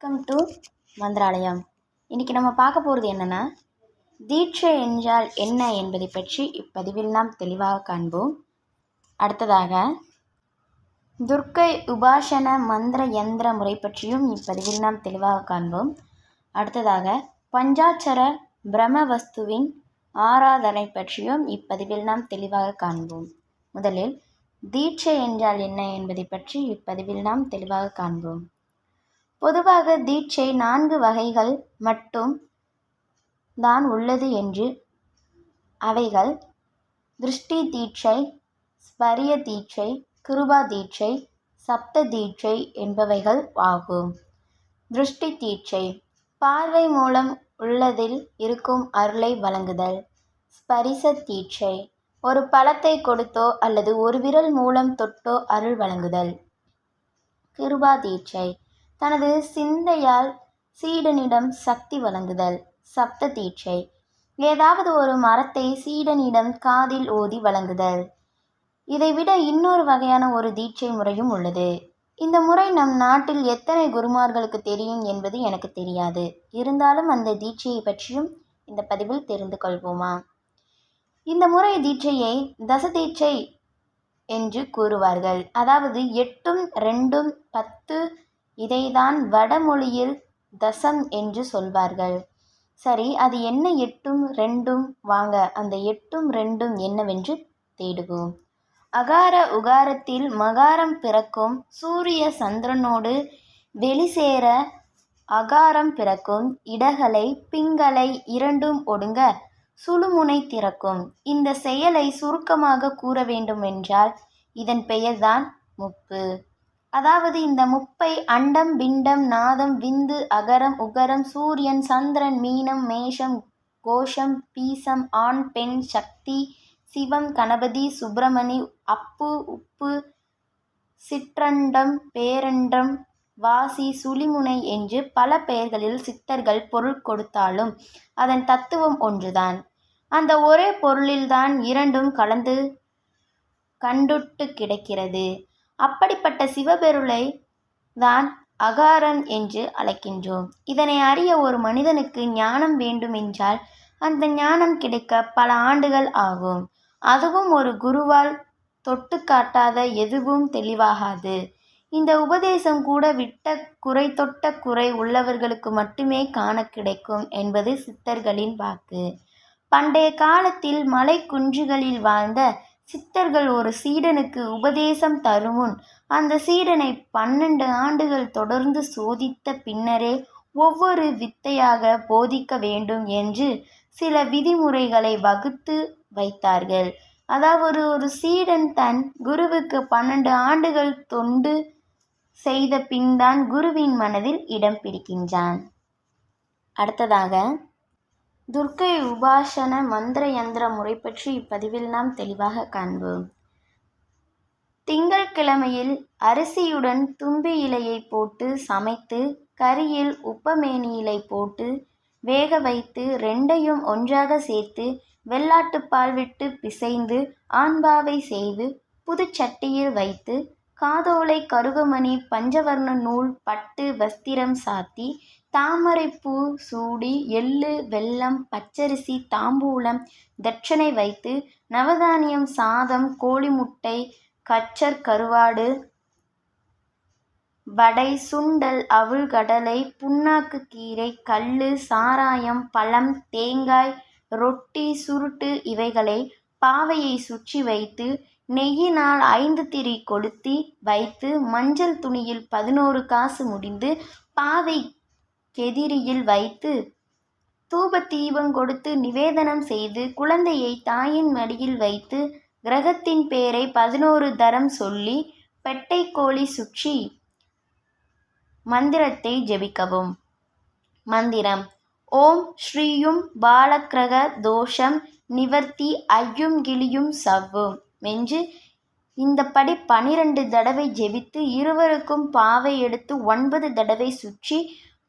Welcome to Mantralayam. இன்றைக்கி நம்ம பார்க்க போகிறது என்னென்னா தீட்சை என்றால் என்ன என்பதை பற்றி இப்பதிவில் நாம் தெளிவாக காண்போம். அடுத்ததாக துர்க்கை உபாசன மந்திர யந்திர முறை பற்றியும் இப்பதிவில் நாம் தெளிவாக காண்போம். அடுத்ததாக பஞ்சாட்சர பிரம்ம வஸ்துவின் ஆராதனை பற்றியும் இப்பதிவில் நாம் தெளிவாக காண்போம். முதலில் தீட்சை என்றால் என்ன என்பதை பற்றி இப்பதிவில் நாம் தெளிவாக காண்போம். பொதுவாக தீட்சை நான்கு வகைகள் மட்டும் தான் உள்ளது என்று அவைகள் திருஷ்டி தீட்சை ஸ்பரிய தீட்சை கிருபா தீட்சை சப்த தீட்சை என்பவைகள் ஆகும். திருஷ்டி தீட்சை பார்வை மூலம் உள்ளதில் இருக்கும் அருளை வழங்குதல். ஸ்பரிச தீட்சை ஒரு பழத்தை கொடுத்தோ அல்லது ஒரு விரல் மூலம் தொட்டோ அருள் வழங்குதல். கிருபா தீட்சை தனது சிந்தையால் சீடனிடம் சக்தி வழங்குதல் சப்த தீட்சை. ஏதாவது ஒரு மரத்தை சீடனிடம் காதில் ஓதி வழங்குதல். இதைவிட இன்னொரு வகையான ஒரு தீட்சை முறையும் உள்ளது. இந்த முறை நம் நாட்டில் எத்தனை குருமார்களுக்கு தெரியும் என்பது எனக்கு தெரியாது. இருந்தாலும் அந்த தீட்சையை பற்றியும் இந்த பதிவில் தெரிந்து கொள்வோமா? இந்த முறை தீட்சையை தசதீட்சை என்று கூறுவார்கள். அதாவது எட்டும் ரெண்டும் பத்து இதைதான் வடமொழியில் தசம் என்று சொல்வார்கள். சரி அது என்ன எட்டும் ரெண்டும்? வாங்க அந்த எட்டும் ரெண்டும் என்னவென்று தேடுவோம். அகார உகாரத்தில் மகாரம் பிறக்கும் சூரிய சந்திரனோடு வெளிசேர அகாரம் பிறக்கும் இடகலை பிங்களை இரண்டும் ஒடுங்க சுழுமுனை திறக்கும். இந்த செயலை சுருக்கமாக கூற வேண்டுமென்றால் இதன் பெயர்தான் முப்பு. அதாவது இந்த முப்பை அண்டம் பிண்டம் நாதம் விந்து அகரம் உகரம் சூரியன் சந்திரன் மீனம் மேஷம் கோஷம் பீசம் ஆண் பெண் சக்தி சிவம் கணபதி சுப்பிரமணி அப்பு உப்பு சிற்றண்டம் பேரண்டம் வாசி சுழிமுனை என்று பல பெயர்களில் சித்தர்கள் பொருள் கொடுத்தாலும் அதன் தத்துவம் ஒன்றுதான். அந்த ஒரே பொருளில்தான் இரண்டும் கலந்து கண்டுட்டு கிடக்கிறது. அப்படிப்பட்ட சிவபெருளை தான் அகாரன் என்று அழைக்கின்றோம். இதனை அறிய ஒரு மனிதனுக்கு ஞானம் வேண்டுமென்றால் அந்த ஞானம் கிடைக்க பல ஆண்டுகள் ஆகும். அதுவும் ஒரு குருவால் தொட்டு காட்டாத எதுவும் தெளிவாகாது. இந்த உபதேசம் கூட விட்ட குறை தொட்ட குறை உள்ளவர்களுக்கு மட்டுமே காண கிடைக்கும் என்பது சித்தர்களின் வாக்கு. பண்டைய காலத்தில் மலை குன்றுகளில் வாழ்ந்த சித்தர்கள் ஒரு சீடனுக்கு உபதேசம் தருமுன் அந்த சீடனை பன்னெண்டு ஆண்டுகள் தொடர்ந்து சோதித்த பின்னரே ஒவ்வொரு வித்தையாக போதிக்க வேண்டும் என்று சில விதிமுறைகளை வகுத்து வைத்தார்கள். அதாவது ஒரு சீடன் தன் குருவுக்கு பன்னெண்டு ஆண்டுகள் தொண்டு செய்த பின்தான் குருவின் மனதில் இடம் பிடிக்கின்றான். அடுத்ததாக துர்க்கை உபாசன மந்திர யந்திர முறை பற்றி இப்பதிவில் நாம் தெளிவாக காண்போம். திங்கட்கிழமையில் அரிசியுடன் தும்பி இலையை போட்டு சமைத்து கறியில் உப்பமேனியிலை போட்டு வேக வைத்து ரெண்டையும் ஒன்றாக சேர்த்து வெள்ளாட்டுப்பால் விட்டு பிசைந்து ஆண்பாவை செய்து புதுச்சட்டியில் வைத்து காதோலை கருகமணி பஞ்சவர்ண நூல் பட்டு வஸ்திரம் சாத்தி தாமரைப்பூ சூடி எள்ளு வெல்லம் பச்சரிசி தாம்பூலம் தட்சணை வைத்து நவதானியம் சாதம் கோழி முட்டை கச்சர் கருவாடு வடை சுண்டல் அவுள் கடலை புண்ணாக்கு கீரை கல் சாராயம் பழம் தேங்காய் ரொட்டி சுருட்டு இவைகளை பாவையை சுற்றி வைத்து நெய்யினால் ஐந்து திரி கொளுத்தி வைத்து மஞ்சள் துணியில் பதினோரு காசு முடிந்து பாவை கெதிரியில் வைத்து தூப தீபம் கொடுத்து நிவேதனம் செய்து குழந்தையை தாயின் மடியில் வைத்து கிரகத்தின் பேரை பதினோரு தரம் சொல்லி பெட்டை கோழி சுற்றி மந்திரத்தை ஜெபிக்கவும். மந்திரம். ஓம் ஸ்ரீயும் பாலக்கிரக தோஷம் நிவர்த்தி ஐயும் கிளியும் சவ்வும் மென்று இந்த படி பனிரெண்டு தடவை ஜெபித்து இருவருக்கும் பாவை எடுத்து ஒன்பது தடவை சுற்றி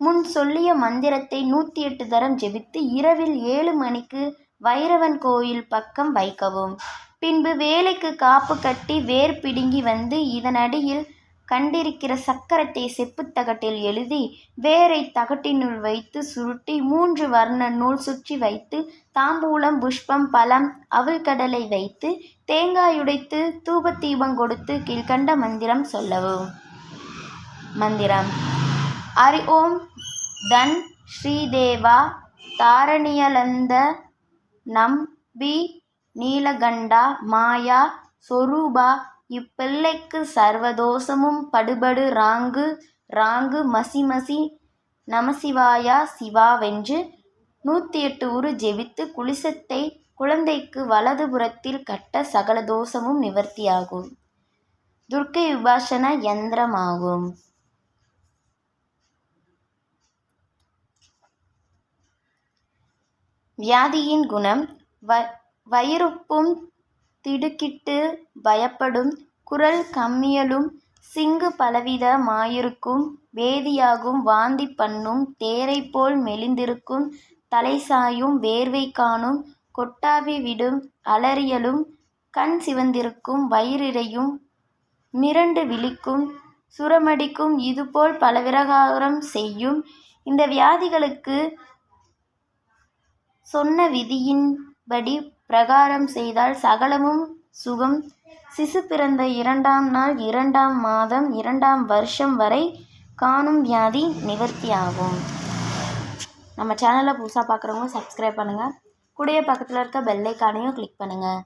முன் சொல்லிய மந்திரத்தை நூற்றி எட்டு தரம் ஜெபித்து இரவில் ஏழு மணிக்கு வைரவன் கோயில் பக்கம் வைக்கவும். பின்பு வேலைக்கு காப்பு கட்டி வேர் பிடுங்கி வந்து இதனடியில் கண்டிருக்கிற சக்கரத்தை செப்புத் தகட்டில் எழுதி வேரை தகட்டினுள் வைத்து சுருட்டி மூன்று வர்ண நூல் சுற்றி வைத்து தாம்பூலம் புஷ்பம் பழம் அவிழ்கடலை வைத்து தேங்காய் உடைத்து தீபம் கொடுத்து கீழ்கண்ட மந்திரம் சொல்லவும். மந்திரம். ஹரி ஓம் தன் ஸ்ரீதேவா தாரணியலந்த நம்பி நீலகண்டா மாயா சொரூபா இப்பிள்ளைக்கு சர்வதோஷமும் படுபடு ராங்கு ராங்கு மசி மசி நமசிவாயா சிவாவென்று நூற்றி எட்டு உரு ஜெபித்து குளிசத்தை குழந்தைக்கு வலது புறத்தில் கட்ட சகல தோஷமும் நிவர்த்தியாகும். துர்க்கை விபாசன யந்திரமாகும். வியாதியின் குணம் வ வயிறுப்பும் திடுக்கிட்டு பயப்படும் குரல் கம்மியலும் சிங்கு பலவித மாயிருக்கும் பேதியாகும் வாந்தி பண்ணும் தேரைப் போல் மெலிந்திருக்கும் தலை சாயும் வேர்வை காணும் கொட்டாவி விடும் அலறியலும் கண் சிவந்திருக்கும் வயிறிறையும் மிரண்டு விழிக்கும் சுரமடிக்கும் இதுபோல் பலவிரகாரம் செய்யும். இந்த வியாதிகளுக்கு சொன்ன விதியின்படி பிரகாரம் செய்தால் சகலமும் சுகம். சிசு பிறந்த இரண்டாம் நாள் இரண்டாம் மாதம் இரண்டாம் வருஷம் வரை காணும் வியாதி நிவர்த்தியாகும். நம்ம சேனலை புதுசாக பார்க்குறவங்க சப்ஸ்கிரைப் பண்ணுங்கள் கூடயே பக்கத்தில் இருக்க பெல்லைக்கானையும் கிளிக் பண்ணுங்கள்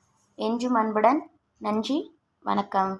என்றும் அன்புடன் நன்றி வணக்கம்.